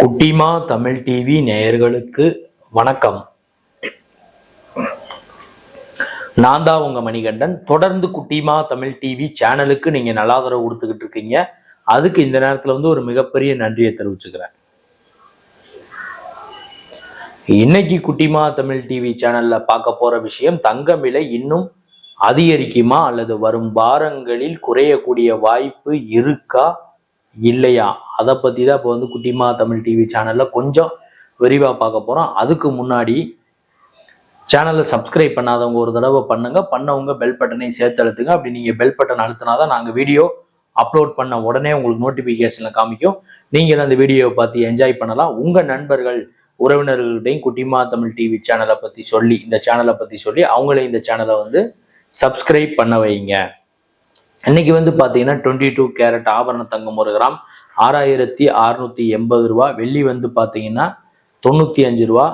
குட்டிமா தமிழ் டிவி நேயர்களுக்கு வணக்கம். நான் தான் உங்க மணிகண்டன். தொடர்ந்து குட்டிமா தமிழ் டிவி சேனலுக்கு நீங்க நல்லாதரவு கொடுத்துக்கிட்டு இருக்கீங்க. அதுக்கு இந்த நேரத்துல வந்து ஒரு மிகப்பெரிய நன்றியை தெரிவிச்சுக்கிறேன். இன்னைக்கு குட்டிமா தமிழ் டிவி சேனல்ல பார்க்க போற விஷயம் தங்கம் விலை இன்னும் அதிகரிக்குமா அல்லது வரும் வாரங்களில் குறையக்கூடிய வாய்ப்பு இருக்கா? இல்லையா? அதை பற்றி தான் இப்போ வந்து குட்டிமா தமிழ் டிவி சேனலில் கொஞ்சம் விரிவாக பார்க்க போகிறோம் அதுக்கு முன்னாடி சேனலை சப்ஸ்கிரைப் பண்ணாதவங்க ஒரு தடவை பண்ணுங்க. பண்ணவங்க பெல் பட்டனையும் சேர்த்து அழுத்துங்க. அப்படி நீங்கள் பெல் பட்டன் அழுத்தினா தான் நாங்கள் வீடியோ அப்லோட் பண்ண உடனே உங்களுக்கு நோட்டிஃபிகேஷனில் காமிக்கும். நீங்கள் அந்த வீடியோவை பார்த்து என்ஜாய் பண்ணலாம். உங்கள் நண்பர்கள் உறவினர்கள்டையும் குட்டிமா தமிழ் டிவி சேனலை பற்றி சொல்லி இந்த சேனலை பற்றி சொல்லி அவங்களே இந்த சேனலை வந்து சப்ஸ்கிரைப் பண்ண வைங்க. இன்னைக்கு வந்து பார்த்தீங்கன்னா டுவெண்ட்டி டூ கேரட் ஆபரண தங்கம் ஒரு கிராம் ஆறாயிரத்தி அறுநூத்தி எண்பது ரூபா. வெள்ளி வந்து பார்த்தீங்கன்னா தொண்ணூற்றி அஞ்சு ரூபா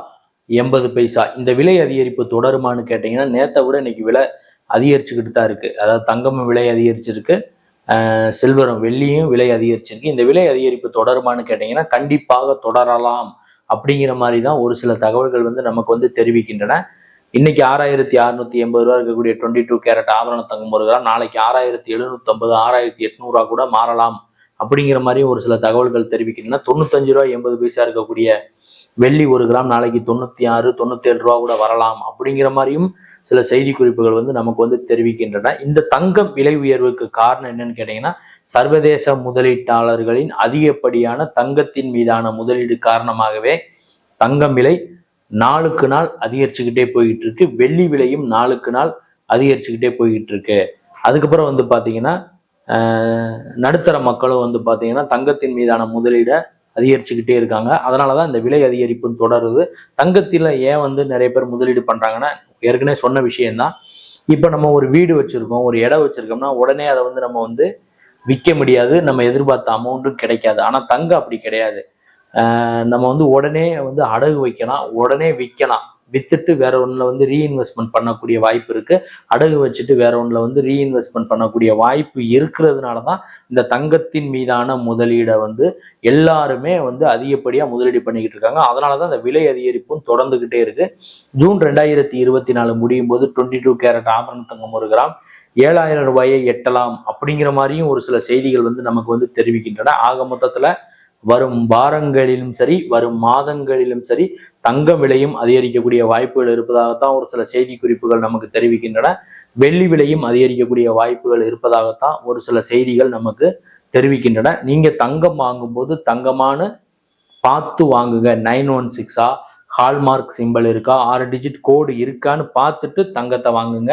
எண்பது பைசா. இந்த விலை அதிகரிப்பு தொடருமான்னு கேட்டிங்கன்னா நேற்றை விட இன்னைக்கு விலை அதிகரிச்சுக்கிட்டு தான் இருக்கு. அதாவது தங்கமும் விலை அதிகரிச்சிருக்கு. செல்வரும் வெள்ளியும் விலை அதிகரிச்சிருக்கு. இந்த விலை அதிகரிப்பு தொடருமான்னு கேட்டிங்கன்னா கண்டிப்பாக தொடரலாம் அப்படிங்கிற மாதிரி தான் ஒரு சில தகவல்கள் வந்து நமக்கு வந்து தெரிவிக்கின்றன. இன்னைக்கு ஆறாயிரத்தி அறுநூத்தி எண்பது ரூபா இருக்கக்கூடிய டுவெண்ட்டி டூ கேரட் ஆபரண தங்கம் ஒரு கிராம் நாளைக்கு ஆறாயிரத்தி எழுநூத்தி ஐம்பது ஆறாயிரத்தி எட்நூறுவா கூட மாறலாம். அப்படிங்கிற மாதிரி ஒரு சில தகவல்கள் தெரிவிக்கின்றன. தொண்ணூத்தஞ்சு ரூபா எண்பது பைசா இருக்கக்கூடிய வெள்ளி ஒரு கிராம் நாளைக்கு தொண்ணூத்தி ஆறு தொண்ணூத்தி ஏழு ரூபா கூட வரலாம். அப்படிங்கிற மாதிரியும் சில செய்தி குறிப்புகள் வந்து நமக்கு வந்து தெரிவிக்கின்றன. இந்த தங்கம் விலை உயர்வுக்கு காரணம் என்னன்னு கேட்டீங்கன்னா சர்வதேச முதலீட்டாளர்களின் அதிகப்படியான தங்கத்தின் மீதான முதலீடு காரணமாகவே தங்கம் விலை நாளுக்கு நாள் அதிகரிச்சுக்கிட்டே போய்கிட்டு இருக்கு வெள்ளி விலையும் நாளுக்கு நாள் அதிகரிச்சுக்கிட்டே போய்கிட்டு இருக்கு அதுக்கப்புறம் வந்து பார்த்தீங்கன்னா நடுத்தர மக்களும் வந்து பார்த்தீங்கன்னா தங்கத்தின் மீதான முதலீடை அதிகரிச்சுக்கிட்டே இருக்காங்க. அதனால தான் இந்த விலை அதிகரிப்பு தொடருது. தங்கத்தில் ஏன் வந்து நிறைய பேர் முதலீடு பண்ணுறாங்கன்னா ஏற்கனவே சொன்ன விஷயம்தான். இப்போ நம்ம ஒரு வீடு வச்சுருக்கோம் ஒரு இடம் வச்சுருக்கோம்னா உடனே அதை வந்து நம்ம வந்து விற்க முடியாது. நம்ம எதிர்பார்த்த அமௌண்ட்டும் கிடைக்காது. ஆனால் தங்கம் அப்படி கிடையாது. நம்ம வந்து உடனே வந்து அடகு வைக்கலாம். உடனே விற்கலாம். வித்துட்டு வேற ஒன்றில் வந்து ரீஇன்வெஸ்ட்மெண்ட் பண்ணக்கூடிய வாய்ப்பு இருக்கு. அடகு வச்சுட்டு வேற ஒன்றில் வந்து ரீஇன்வெஸ்ட்மெண்ட் பண்ணக்கூடிய வாய்ப்பு இருக்கிறதுனால தான் இந்த தங்கத்தின் மீதான முதலீடை வந்து எல்லாருமே வந்து அதிகப்படியாக முதலீடு பண்ணிக்கிட்டு இருக்காங்க. அதனால தான் இந்த விலை அதிகரிப்பும் தொடர்ந்துகிட்டே இருக்கு. ஜூன் ரெண்டாயிரத்தி இருபத்தி நாலு முடியும் போது டுவெண்ட்டி டூ கேரட் ஆபரண தங்கம் ஒரு கிராம் ஏழாயிரம் ரூபாயை எட்டலாம் அப்படிங்கிற மாதிரியும் ஒரு சில செய்திகள் வந்து நமக்கு வந்து தெரிவிக்கின்றன. ஆக மொத்தத்தில் வரும் வாரங்களிலும் சரி வரும் மாதங்களிலும் சரி தங்கம் விலையும் அதிகரிக்கக்கூடிய வாய்ப்புகள் இருப்பதாகத்தான் ஒரு சில செய்தி குறிப்புகள் நமக்கு தெரிவிக்கின்றன. வெள்ளி விலையும் அதிகரிக்கக்கூடிய வாய்ப்புகள் இருப்பதாகத்தான் ஒரு சில செய்திகள் நமக்கு தெரிவிக்கின்றன. நீங்க தங்கம் வாங்கும்போது தங்கமான பார்த்து வாங்குங்க. நைன் ஒன் சிக்ஸா ஹால்மார்க் சிம்பிள் இருக்கா ஆறு டிஜிட் கோடு இருக்கான்னு பார்த்துட்டு தங்கத்தை வாங்குங்க.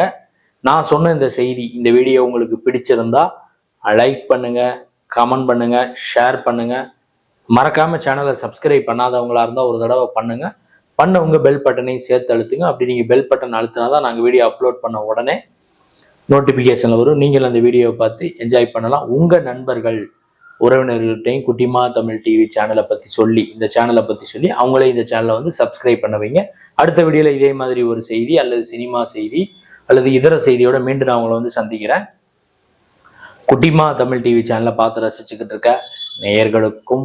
நான் சொன்ன இந்த செய்தி இந்த வீடியோ உங்களுக்கு பிடிச்சிருந்தா லைக் பண்ணுங்க கமெண்ட் பண்ணுங்க ஷேர் பண்ணுங்க. மறக்காம சேனலை சப்ஸ்கிரைப் பண்ணாதவங்களா இருந்தால் ஒரு தடவை பண்ணுங்க. பண்ணவங்க பெல் பட்டனையும் சேர்த்து அழுத்துங்க. அப்படி நீங்கள் பெல் பட்டன் அழுத்தினா தான் நாங்கள் வீடியோ அப்லோட் பண்ண உடனே நோட்டிஃபிகேஷனில் வரும். நீங்கள் அந்த வீடியோவை பார்த்து என்ஜாய் பண்ணலாம். உங்கள் நண்பர்கள் உறவினர்கள்ட்டையும் குட்டிமா தமிழ் டிவி சேனலை பற்றி சொல்லி இந்த சேனலை பற்றி சொல்லி அவங்களே இந்த சேனலை வந்து சப்ஸ்கிரைப் பண்ண வைங்க. அடுத்த வீடியோவில் இதே மாதிரி ஒரு செய்தி அல்லது சினிமா செய்தி அல்லது இதர செய்தியோட மீண்டும் நான் உங்களை வந்து சந்திக்கிறேன். குட்டிமா தமிழ் டிவி சேனலை பார்த்து ரசிச்சுக்கிட்டு இருக்க நேயர்களுக்கும்